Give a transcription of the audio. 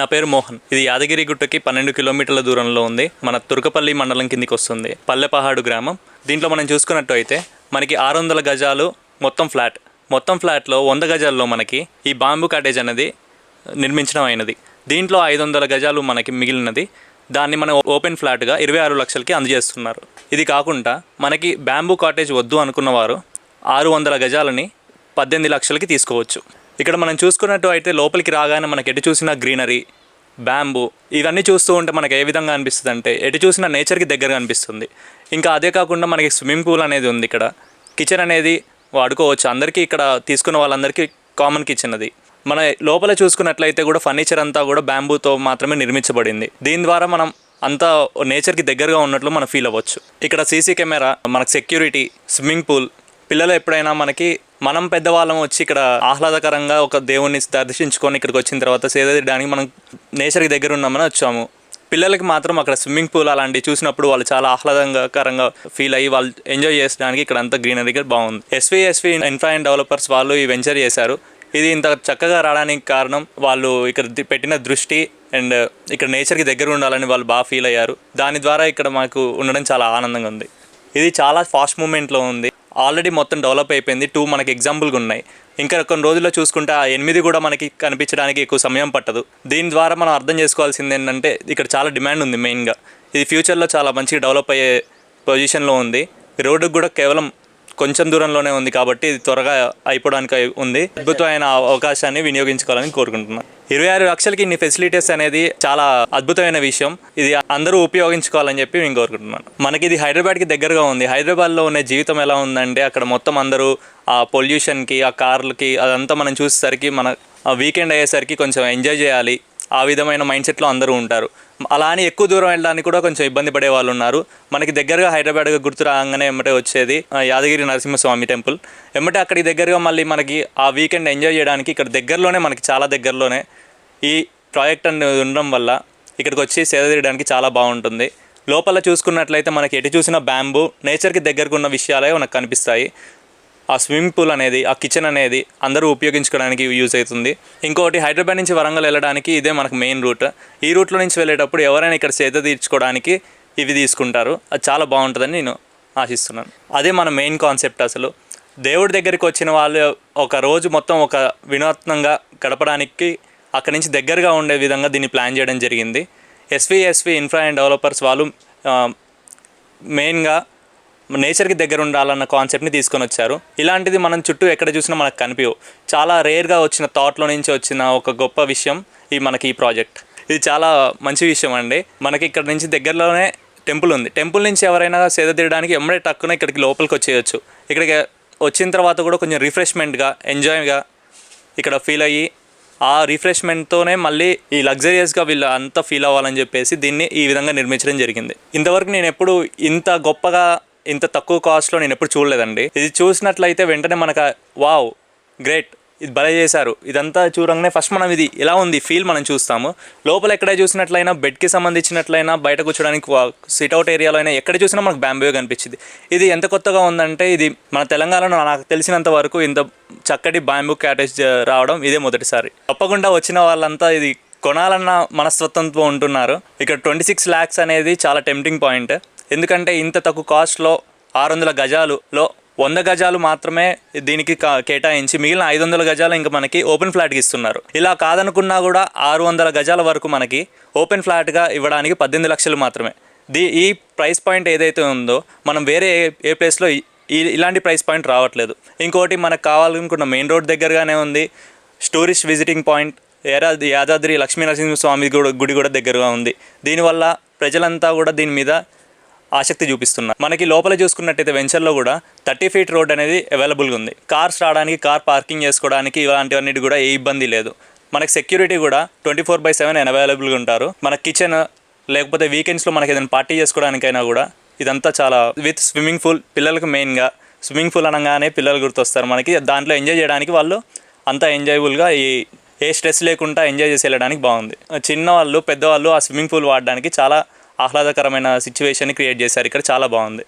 నా పేరు మోహన్. ఇది యాదగిరి గుట్టకి పన్నెండు కిలోమీటర్ల దూరంలో ఉంది. మన తుర్కపల్లి మండలం కిందికి వస్తుంది. పల్లెపహాడు గ్రామం. దీంట్లో మనం చూసుకున్నట్టు అయితే మనకి ఆరు వందల గజాలు మొత్తం ఫ్లాట్. మొత్తం ఫ్లాట్లో వంద గజాల్లో మనకి ఈ బాంబు కాటేజ్ అనేది నిర్మించడం అయినది. దీంట్లో ఐదు వందల గజాలు మనకి మిగిలినది. దాన్ని మనం ఓపెన్ ఫ్లాట్గా ఇరవై ఆరు లక్షలకి అందజేస్తున్నారు. ఇది కాకుండా మనకి బ్యాంబూ కాటేజ్ వద్దు అనుకున్నవారు ఆరు వందల గజాలని పద్దెనిమిది లక్షలకి తీసుకోవచ్చు. ఇక్కడ మనం చూసుకున్నట్టు అయితే లోపలికి రాగానే మనకి ఎటు చూసినా గ్రీనరీ బ్యాంబూ ఇవన్నీ చూస్తూ ఉంటే మనకి ఏ విధంగా అనిపిస్తుంది అంటే ఎటు చూసినా నేచర్కి దగ్గరగా అనిపిస్తుంది. ఇంకా అదే కాకుండా మనకి స్విమ్మింగ్ పూల్ అనేది ఉంది ఇక్కడ. కిచెన్ అనేది వాడుకోవచ్చు. అందరికీ ఇక్కడ తీసుకున్న వాళ్ళందరికీ కామన్ కిచెన్ అది. మన లోపల చూసుకున్నట్లయితే కూడా ఫర్నిచర్ అంతా కూడా బ్యాంబూతో మాత్రమే నిర్మించబడింది. దీని ద్వారా మనం అంతా నేచర్కి దగ్గరగా ఉన్నట్లు మనం ఫీల్ అవ్వచ్చు. ఇక్కడ సీసీ కెమెరా మనకు సెక్యూరిటీ స్విమ్మింగ్ పూల్ పిల్లలు ఎప్పుడైనా మనకి మనం పెద్దవాళ్ళం వచ్చి ఇక్కడ ఆహ్లాదకరంగా ఒక దేవుణ్ణి దర్శించుకొని ఇక్కడికి వచ్చిన తర్వాత సేదడానికి మనం నేచర్కి దగ్గర ఉన్నామని వచ్చాము. పిల్లలకి మాత్రం అక్కడ స్విమ్మింగ్ పూల్ అలాంటివి చూసినప్పుడు వాళ్ళు చాలా ఆహ్లాదకరంగా ఫీల్ అయ్యి వాళ్ళు ఎంజాయ్ చేయడానికి ఇక్కడ అంతా గ్రీనరీగా బాగుంది. SV SV infra and developers వాళ్ళు ఈ వెంచర్ చేశారు. ఇది ఇంత చక్కగా రావడానికి కారణం వాళ్ళు ఇక్కడ పెట్టిన దృష్టి అండ్ ఇక్కడ నేచర్కి దగ్గర ఉండాలని వాళ్ళు బాగా ఫీల్ అయ్యారు. దాని ద్వారా ఇక్కడ మాకు ఉండడం చాలా ఆనందంగా ఉంది. ఇది చాలా ఫాస్ట్ మూమెంట్లో ఉంది. ఆల్రెడీ మొత్తం డెవలప్ అయిపోయింది. టూ మనకి ఎగ్జాంపుల్గా ఉన్నాయి. ఇంకా కొన్ని రోజుల్లో చూసుకుంటే ఆ ఎనిమిది కూడా మనకి కనిపించడానికి ఎక్కువ సమయం పట్టదు. దీని ద్వారా మనం అర్థం చేసుకోవాల్సింది ఏంటంటే ఇక్కడ చాలా డిమాండ్ ఉంది మెయిన్గా ఇది ఫ్యూచర్లో చాలా మంచిగా డెవలప్ అయ్యే పొజిషన్లో ఉంది. రోడ్డుకు కూడా కేవలం కొంచెం దూరంలోనే ఉంది కాబట్టి ఇది త్వరగా అయిపోవడానికి ఉంది. అద్భుతమైన అవకాశాన్ని వినియోగించుకోవాలని కోరుకుంటున్నాను ఇరవై ఆరు లక్షలకి ఇన్ని ఫెసిలిటీస్ అనేది చాలా అద్భుతమైన విషయం. ఇది అందరూ ఉపయోగించుకోవాలని చెప్పి నేను కోరుకుంటున్నాను. మనకి ఇది హైదరాబాద్కి దగ్గరగా ఉంది. హైదరాబాద్లో ఉన్న జీవితం ఎలా ఉందంటే అక్కడ మొత్తం అందరూ ఆ పొల్యూషన్కి ఆ కార్లకి అదంతా మనం చూసేసరికి మన వీకెండ్ అయ్యేసరికి కొంచెం ఎంజాయ్ చేయాలి. ఆ విధమైన మైండ్ సెట్లో అందరూ ఉంటారు. అలా అని ఎక్కువ దూరం వెళ్ళడానికి కూడా కొంచెం ఇబ్బంది పడే వాళ్ళు ఉన్నారు. మనకి దగ్గరగా హైదరాబాద్గా గుర్తు రాగానే ఎమ్మటే వచ్చేది యాదగిరి నరసింహస్వామి టెంపుల్. ఎమ్మటే అక్కడికి దగ్గరగా మళ్ళీ మనకి ఆ వీకెండ్ ఎంజాయ్ చేయడానికి ఇక్కడ దగ్గరలోనే మనకి చాలా దగ్గరలోనే ఈ ప్రాజెక్ట్ అనేది ఉండడం వల్ల ఇక్కడికి వచ్చి సేద తీయడానికి చాలా బాగుంటుంది. లోపల చూసుకున్నట్లయితే మనకి ఎటు చూసిన బ్యాంబూ నేచర్కి దగ్గరకు ఉన్న విషయాలే మనకు కనిపిస్తాయి. ఆ స్విమ్మింగ్ పూల్ అనేది ఆ కిచెన్ అనేది అందరూ ఉపయోగించుకోవడానికి యూజ్ అవుతుంది. ఇంకోటి హైదరాబాద్ నుంచి వరంగల్ వెళ్ళడానికి ఇదే మనకు మెయిన్ రూట్. ఈ రూట్లో నుంచి వెళ్ళేటప్పుడు ఎవరైనా ఇక్కడ సేద తీర్చుకోవడానికి ఇవి తీసుకుంటారు. అది చాలా బాగుంటుందని నేను ఆశిస్తున్నాను. అదే మన మెయిన్ కాన్సెప్ట్ అసలు. దేవుడి దగ్గరికి వచ్చిన వాళ్ళు ఒక రోజు మొత్తం ఒక వినూత్నంగా గడపడానికి అక్కడి నుంచి దగ్గరగా ఉండే విధంగా దీన్ని ప్లాన్ చేయడం జరిగింది. SV SV infra and developers వాళ్ళు మెయిన్గా నేచర్కి దగ్గర ఉండాలన్న కాన్సెప్ట్ని తీసుకొని వచ్చారు. ఇలాంటిది మనం చుట్టూ ఎక్కడ చూసినా మనకు కనిపించవు చాలా రేర్గా వచ్చిన థాట్లో నుంచి వచ్చిన ఒక గొప్ప విషయం ఈ మనకి ఈ ప్రాజెక్ట్. ఇది చాలా మంచి విషయం అండి. మనకి ఇక్కడ నుంచి దగ్గరలోనే టెంపుల్ ఉంది. టెంపుల్ నుంచి ఎవరైనా సేద తీయడానికి ఎమ్మడే టక్కున ఇక్కడికి లోపలికి వచ్చేయచ్చు. ఇక్కడికి వచ్చిన తర్వాత కూడా కొంచెం రిఫ్రెష్మెంట్గా ఎంజాయ్గా ఇక్కడ ఫీల్ అయ్యి ఆ రిఫ్రెష్మెంట్తోనే మళ్ళీ ఈ లగ్జరియస్గా వీళ్ళు అంతా ఫీల్ అవ్వాలని చెప్పేసి దీన్ని ఈ విధంగా నిర్మించడం జరిగింది. ఇంతవరకు నేను ఎప్పుడు ఇంత గొప్పగా ఇంత తక్కువ కాస్ట్లో నేను ఎప్పుడు చూడలేదండి. ఇది చూసినట్లయితే వెంటనే మనకు వావ్ గ్రేట్ ఇది భలే చేశారు. ఇదంతా చూడంగానే ఫస్ట్ మనం ఇది ఎలా ఉంది? ఫీల్ మనం చూస్తాము. లోపల ఎక్కడ చూసినట్లయినా బెడ్కి సంబంధించినట్లయినా బయట కూర్చోడానికి సిట్అవుట్ ఏరియాలో అయినా ఎక్కడ చూసినా మనకు బ్యాంబూ కనిపించింది. ఇది ఎంత కొత్తగా ఉందంటే ఇది మన తెలంగాణలో నాకు తెలిసినంత వరకు ఇంత చక్కటి బ్యాంబూ క్యాటేజ్ రావడం ఇదే మొదటిసారి. తప్పకుండా వచ్చిన వాళ్ళంతా ఇది కొనాలన్న మనస్తత్వంతో ఉంటున్నారు. ఇక్కడ ట్వంటీ సిక్స్ ల్యాక్స్ అనేది చాలా టెంప్టింగ్ పాయింట్ ఎందుకంటే ఇంత తక్కువ కాస్ట్లో ఆరు వందల గజాలులో వంద గజాలు మాత్రమే దీనికి కేటాయించి మిగిలిన ఐదు వందల గజాలు ఇంకా మనకి ఓపెన్ ఫ్లాట్కి ఇస్తున్నారు. ఇలా కాదనుకున్నా కూడా ఆరు వందల గజాల వరకు మనకి ఓపెన్ ఫ్లాట్గా ఇవ్వడానికి పద్దెనిమిది లక్షలు మాత్రమే. దీ ఈ ప్రైస్ పాయింట్ ఏదైతే ఉందో మనం వేరే ఏ- ఏ ప్లేస్లో ఈ- ఇలాంటి ప్రైస్ పాయింట్ రావట్లేదు. ఇంకోటి మనకు కావాలనుకున్న మెయిన్ రోడ్ దగ్గరగానే ఉంది. Tourist visiting point Yadadri Yadadri Lakshmi Narasimhaswamy గుడి గుడి కూడా దగ్గరగా ఉంది. దీనివల్ల ప్రజలంతా కూడా దీని మీద ఆసక్తి చూపిస్తున్నారు. మనకి లోపల చూసుకున్నట్టయితే వెంచర్లో కూడా థర్టీ ఫీట్ రోడ్ అనేది అవైలబుల్గా ఉంది. కార్స్ రావడానికి కార్ పార్కింగ్ చేసుకోవడానికి ఇలాంటివన్నిటి కూడా ఏ ఇబ్బంది లేదు. మనకి సెక్యూరిటీ కూడా ట్వంటీ ఫోర్ బై సెవెన్ అవైలబుల్గా ఉంటారు. మన కిచెన్ లేకపోతే వీకెండ్స్లో మనకి ఏదైనా పార్టీ చేసుకోవడానికైనా కూడా ఇదంతా చాలా విత్ స్విమ్మింగ్ పూల్ పిల్లలకు మెయిన్గా స్విమ్మింగ్ పూల్ అనగానే పిల్లలు గుర్తొస్తారు మనకి. దాంట్లో ఎంజాయ్ చేయడానికి వాళ్ళు అంతా ఎంజాయబుల్గా ఈ ఏ స్ట్రెస్ లేకుండా ఎంజాయ్ చేసి వెళ్ళడానికి బాగుంది. చిన్నవాళ్ళు పెద్దవాళ్ళు ఆ స్విమ్మింగ్ పూల్ వాడడానికి చాలా ఆహ్లాదకరమైన సిచ్యువేషన్ క్రియేట్ చేశారు. ఇక్కడ చాలా బాగుంది.